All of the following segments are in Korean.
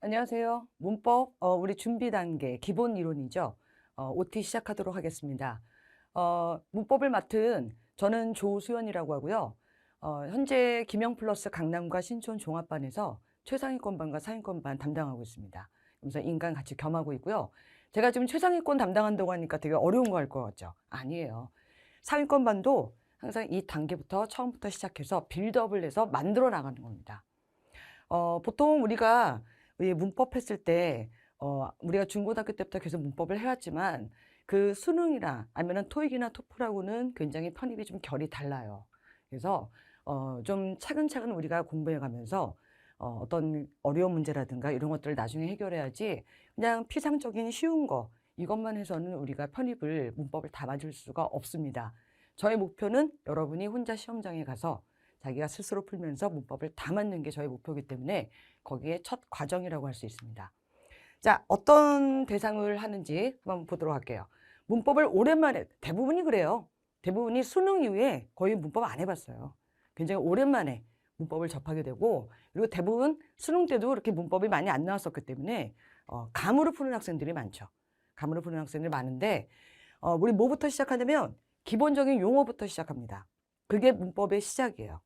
안녕하세요. 문법 어, 우리 준비 단계 기본 이론이죠. 어, OT 시작하도록 하겠습니다. 어, 문법을 맡은 저는 조수연이라고 하고요. 어, 현재 김영 플러스 강남과 신촌 종합반에서 최상위권반과 상위권반 담당하고 있습니다. 그래서 인간 같이 겸하고 있고요. 제가 지금 최상위권 담당한다고 하니까 되게 어려운 거 할 것 같죠? 아니에요. 상위권반도 항상 이 단계부터 처음부터 시작해서 빌드업을 해서 만들어 나가는 겁니다. 어, 보통 우리가 이 문법 했을 때 어, 우리가 중고등학교 때부터 계속 문법을 해왔지만 그 수능이나 아니면 토익이나 토플하고는 굉장히 편입이 좀 결이 달라요. 그래서 어, 좀 차근차근 우리가 공부해 가면서 어, 어떤 어려운 문제라든가 이런 것들을 나중에 해결해야지 그냥 피상적인 쉬운 거 이것만 해서는 우리가 편입을 문법을 다 맞을 수가 없습니다. 저의 목표는 여러분이 혼자 시험장에 가서 자기가 스스로 풀면서 문법을 다 맞는 게 저의 목표이기 때문에 거기에 첫 과정이라고 할 수 있습니다. 자, 어떤 대상을 하는지 한번 보도록 할게요. 문법을 오랜만에, 대부분이 그래요. 대부분이 수능 이후에 거의 문법 안 해봤어요. 굉장히 오랜만에 문법을 접하게 되고, 그리고 대부분 수능 때도 그렇게 문법이 많이 안 나왔었기 때문에, 어, 감으로 푸는 학생들이 많죠. 감으로 푸는 학생들이 많은데, 어, 우리 뭐부터 시작하냐면, 기본적인 용어부터 시작합니다. 그게 문법의 시작이에요.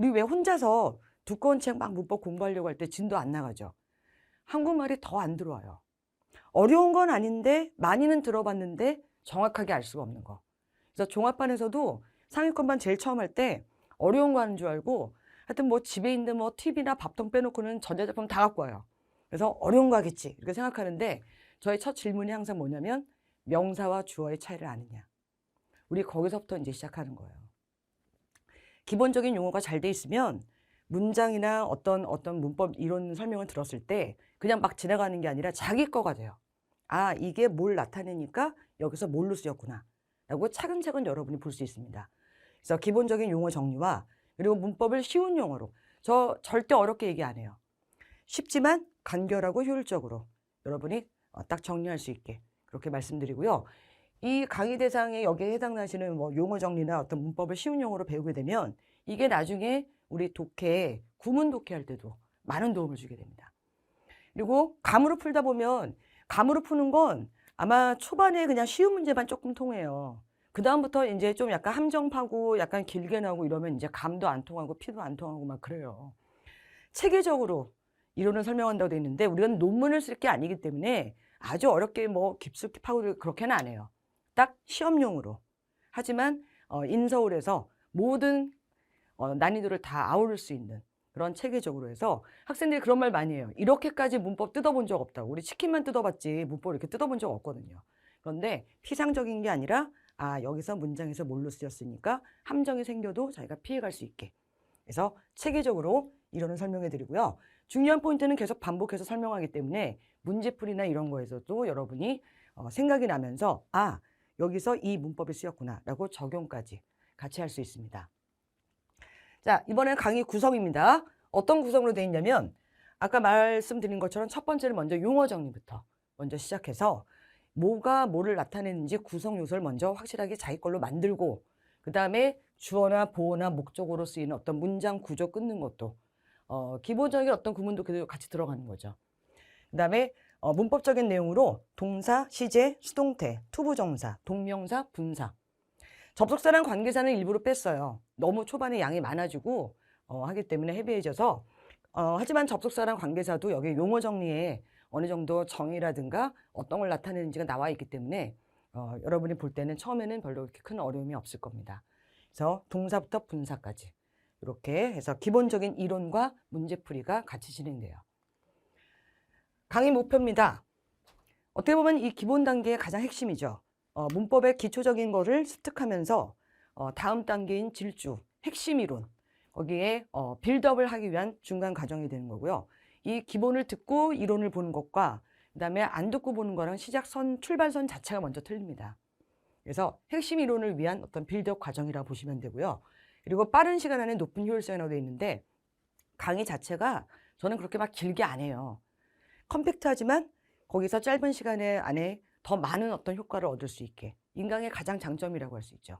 우리 왜 혼자서 두꺼운 책 막 문법 공부하려고 할 때 진도 안 나가죠. 한국말이 더 안 들어와요. 어려운 건 아닌데 많이는 들어봤는데 정확하게 알 수가 없는 거. 그래서 종합반에서도 상위권반 제일 처음 할 때 어려운 거 하는 줄 알고 하여튼 뭐 집에 있는 뭐 TV나 밥통 빼놓고는 전자제품 다 갖고 와요. 그래서 어려운 거 하겠지 이렇게 생각하는데 저의 첫 질문이 항상 뭐냐면 명사와 주어의 차이를 아느냐. 우리 거기서부터 이제 시작하는 거예요. 기본적인 용어가 잘 돼 있으면 문장이나 어떤 어떤 문법 이론 설명을 들었을 때 그냥 막 지나가는 게 아니라 자기 거가 돼요. 아, 이게 뭘 나타내니까 여기서 뭘로 쓰였구나. 라고 차근차근 여러분이 볼 수 있습니다. 그래서 기본적인 용어 정리와 그리고 문법을 쉬운 용어로 저 절대 어렵게 얘기 안 해요. 쉽지만 간결하고 효율적으로 여러분이 어, 딱 정리할 수 있게 그렇게 말씀드리고요. 이 강의 대상에 여기에 해당하시는 뭐 용어 정리나 어떤 문법을 쉬운 용어로 배우게 되면 이게 나중에 우리 독해, 구문 독해 할 때도 많은 도움을 주게 됩니다. 그리고 감으로 풀다 보면 감으로 푸는 건 아마 초반에 그냥 쉬운 문제만 조금 통해요. 그 다음부터 이제 좀 약간 함정 파고 약간 길게 나오고 이러면 이제 감도 안 통하고 피도 안 통하고 막 그래요. 체계적으로 이론을 설명한다고 돼 있는데 우리는 논문을 쓸 게 아니기 때문에 아주 어렵게 뭐 깊숙이 파고 그렇게는 안 해요. 딱 시험용으로. 하지만 어, 인서울에서 모든 어, 난이도를 다 아우를 수 있는 그런 체계적으로 해서 학생들이 그런 말 많이 해요. 이렇게까지 문법 뜯어본 적 없다고. 우리 치킨만 뜯어봤지 문법 이렇게 뜯어본 적 없거든요. 그런데 피상적인 게 아니라 아 여기서 문장에서 뭘로 쓰였으니까 함정이 생겨도 자기가 피해갈 수 있게. 그래서 체계적으로 이론을 설명해 드리고요. 중요한 포인트는 계속 반복해서 설명하기 때문에 문제풀이나 이런 거에서도 여러분이 어, 생각이 나면서 아 여기서 이 문법이 쓰였구나라고 적용까지 같이 할 수 있습니다. 자, 이번엔 강의 구성입니다. 어떤 구성으로 되어 있냐면 아까 말씀드린 것처럼 첫 번째는 먼저 용어 정리부터 먼저 시작해서 뭐가 뭐를 나타내는지 구성 요소를 먼저 확실하게 자기 걸로 만들고 그 다음에 주어나 보어나 목적으로 쓰이는 어떤 문장 구조 끊는 것도 어, 기본적인 어떤 구문도 같이 들어가는 거죠. 그 다음에 어, 문법적인 내용으로 동사, 시제, 수동태, 투부정사, 동명사, 분사. 접속사랑 관계사는 일부러 뺐어요. 너무 초반에 양이 많아지고 어, 하기 때문에 헤비해져서 어, 하지만 접속사랑 관계사도 여기 용어 정리에 어느 정도 정의라든가 어떤 걸 나타내는지가 나와 있기 때문에 어, 여러분이 볼 때는 처음에는 별로 그렇게 큰 어려움이 없을 겁니다. 그래서 동사부터 분사까지 이렇게 해서 기본적인 이론과 문제풀이가 같이 진행돼요. 강의 목표입니다. 어떻게 보면 이 기본 단계의 가장 핵심이죠. 어, 문법의 기초적인 거를 습득하면서 어, 다음 단계인 질주, 핵심 이론, 거기에 어, 빌드업을 하기 위한 중간 과정이 되는 거고요. 이 기본을 듣고 이론을 보는 것과 그다음에 안 듣고 보는 거랑 시작선, 출발선 자체가 먼저 틀립니다. 그래서 핵심 이론을 위한 어떤 빌드업 과정이라고 보시면 되고요. 그리고 빠른 시간 안에 높은 효율성이라고 되어 있는데 강의 자체가 저는 그렇게 막 길게 안 해요. 컴팩트하지만 거기서 짧은 시간 안에 더 많은 어떤 효과를 얻을 수 있게 인강의 가장 장점이라고 할 수 있죠.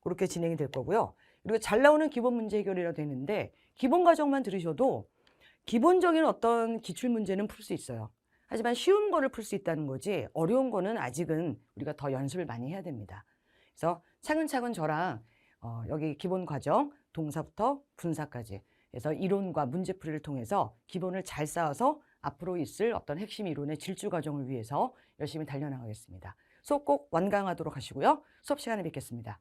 그렇게 진행이 될 거고요. 그리고 잘 나오는 기본 문제 해결이라고 되는데 기본 과정만 들으셔도 기본적인 어떤 기출 문제는 풀 수 있어요. 하지만 쉬운 거를 풀 수 있다는 거지 어려운 거는 아직은 우리가 더 연습을 많이 해야 됩니다. 그래서 차근차근 저랑 어, 여기 기본 과정 동사부터 분사까지 그래서 이론과 문제풀이를 통해서 기본을 잘 쌓아서 앞으로 있을 어떤 핵심 이론의 질주 과정을 위해서 열심히 달려나가겠습니다. 수업 꼭 완강하도록 하시고요. 수업 시간에 뵙겠습니다.